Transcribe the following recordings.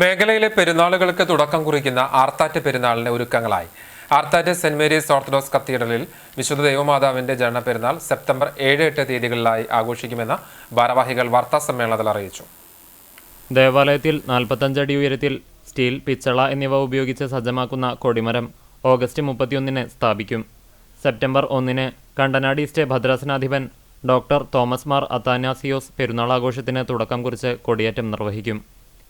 മേഖലയിലെ പെരുന്നാളുകൾക്ക് തുടക്കം കുറിക്കുന്ന ആർത്താറ്റ് പെരുന്നാളിന് ഒരുക്കങ്ങളായി. ആർത്താറ്റ് സെന്റ് മേരീസ് ഓർത്തഡോക്സ് കത്തീഡ്രലിൽ വിശുദ്ധ ദേവമാതാവിന്റെ ജനന പെരുന്നാൾ സെപ്റ്റംബർ ഏഴ് എട്ട് തീയതികളിലായി ആഘോഷിക്കുമെന്ന് ഭാരവാഹികൾ വാർത്താ സമ്മേളനത്തിൽ അറിയിച്ചു. ദേവാലയത്തിൽ നാൽപ്പത്തഞ്ചടി ഉയരത്തിൽ സ്റ്റീൽ പിച്ചള എന്നിവ ഉപയോഗിച്ച് സജ്ജമാക്കുന്ന കൊടിമരം ഓഗസ്റ്റ് മുപ്പത്തിയൊന്നിന് സ്ഥാപിക്കും. സെപ്റ്റംബർ ഒന്നിന് കണ്ടനാടി സ്റ്റേ ഭദ്രാസനാധിപൻ ഡോക്ടർ തോമസ് മാർ അത്താനാസിയോസ് പെരുന്നാൾ ആഘോഷത്തിന് തുടക്കം കുറിച്ച് കൊടിയേറ്റം നിർവഹിക്കും.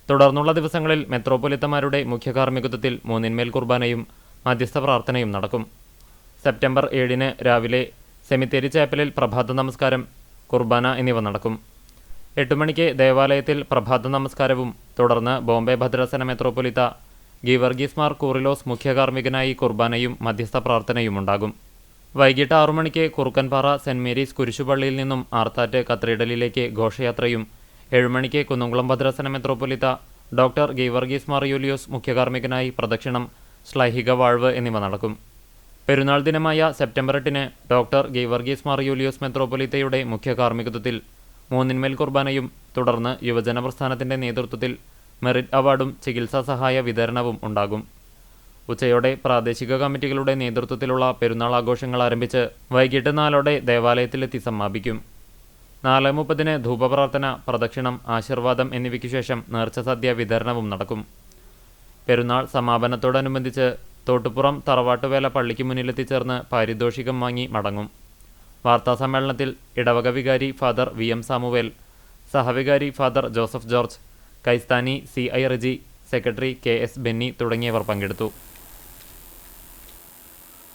തുടർന്നുള്ള ദിവസങ്ങളിൽ മെത്രോപൊലിത്തമാരുടെ മുഖ്യ കാർമ്മികത്വത്തിൽ മൂന്നിന്മേൽ കുർബാനയും മധ്യസ്ഥ പ്രാർത്ഥനയും നടക്കും. സെപ്റ്റംബർ ഏഴിന് രാവിലെ സെമിത്തേരി ചാപ്പലിൽ പ്രഭാത നമസ്കാരം കുർബാന എന്നിവ നടക്കും. എട്ട് മണിക്ക് ദേവാലയത്തിൽ പ്രഭാത നമസ്കാരവും തുടർന്ന് ബോംബെ ഭദ്രാസന മെത്രോപൊലിത്ത ഗീവർഗീസ് മാർ കൂറിലോസ് മുഖ്യ കാർമ്മികനായി കുർബാനയും മധ്യസ്ഥ പ്രാർത്ഥനയും ഉണ്ടാകും. വൈകിട്ട് ആറു മണിക്ക് കുറുക്കൻപാറ സെന്റ് മേരീസ് കുരിശുപള്ളിയിൽ നിന്നും ആർത്താറ്റ് കത്തീഡ്രലിലേക്ക് ഘോഷയാത്രയും ഏഴുമണിക്ക് കുന്നംകുളം ഭദ്രാസന മെത്രോപൊലിത്ത ഡോക്ടർ ഗീവർഗീസ് മാർ മുഖ്യകാർമ്മികനായി പ്രദക്ഷിണം ശ്ലൈഹിക വാഴ്വ് എന്നിവ നടക്കും. പെരുന്നാൾ ദിനമായ സെപ്റ്റംബർ എട്ടിന് ഡോക്ടർ ഗീവർഗീസ് മാർ യൂലിയോസ് മെത്രോപൊലിത്തയുടെ മുഖ്യ കാർമ്മികത്വത്തിൽ മൂന്നിന്മേൽ കുർബാനയും തുടർന്ന് യുവജന പ്രസ്ഥാനത്തിന്റെ നേതൃത്വത്തിൽ മെറിറ്റ് അവാർഡും ചികിത്സാ സഹായ വിതരണവും ഉണ്ടാകും. ഉച്ചയോടെ പ്രാദേശിക കമ്മിറ്റികളുടെ നേതൃത്വത്തിലുള്ള പെരുന്നാൾ ആഘോഷങ്ങൾ ആരംഭിച്ച് വൈകിട്ട് നാലോടെ ദേവാലയത്തിലെത്തി സമാപിക്കും. നാല് മുപ്പതിന് ധൂപപ്രാർത്ഥന പ്രദക്ഷിണം ആശീർവാദം എന്നിവയ്ക്കു ശേഷം നേർച്ച സദ്യ വിതരണവും നടക്കും. പെരുന്നാൾ സമാപനത്തോടനുബന്ധിച്ച് തോട്ടുപുറം തറവാട്ടുവേല പള്ളിക്ക് മുന്നിലെത്തിച്ചേർന്ന് പാരിതോഷികം വാങ്ങി മടങ്ങും. വാർത്താസമ്മേളനത്തിൽ ഇടവക വികാരി ഫാദർ വി എം സാമുവേൽ സഹവികാരി father Joseph George കൈസ്ഥാനി C I Reji secretary K S Benny തുടങ്ങിയവർ പങ്കെടുത്തു.